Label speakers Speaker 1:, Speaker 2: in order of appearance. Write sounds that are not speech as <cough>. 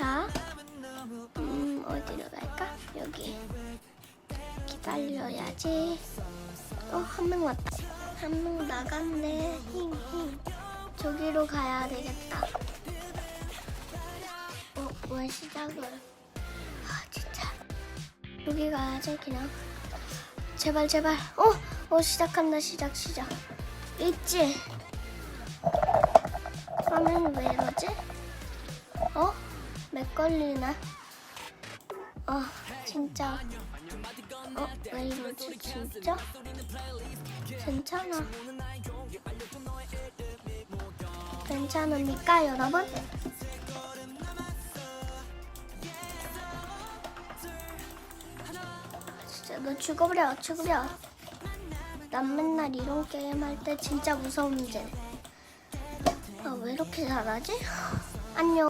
Speaker 1: 자, 음, 어디로 갈까? 여기. 기다려야지. 어, 한 명 왔다. 한 명 나갔네. 힘, 힘. 저기로 가야 되겠다. 어, 왜 시작을? 아, 진짜. 여기 가야지, 그냥. 제발, 제발. 어, 어, 시작한다, 시작, 시작. 있지? 화면 왜 이러지? 걸리나? 어, 진짜. 어, 왜 이러지, 진짜? 괜찮아. 괜찮습니까, 여러분? 진짜 너 죽어버려, 죽어버려. 난 맨날 이런 게임 할 때 진짜 무서운 문제. 아, 왜 이렇게 잘하지? <laughs> 안녕.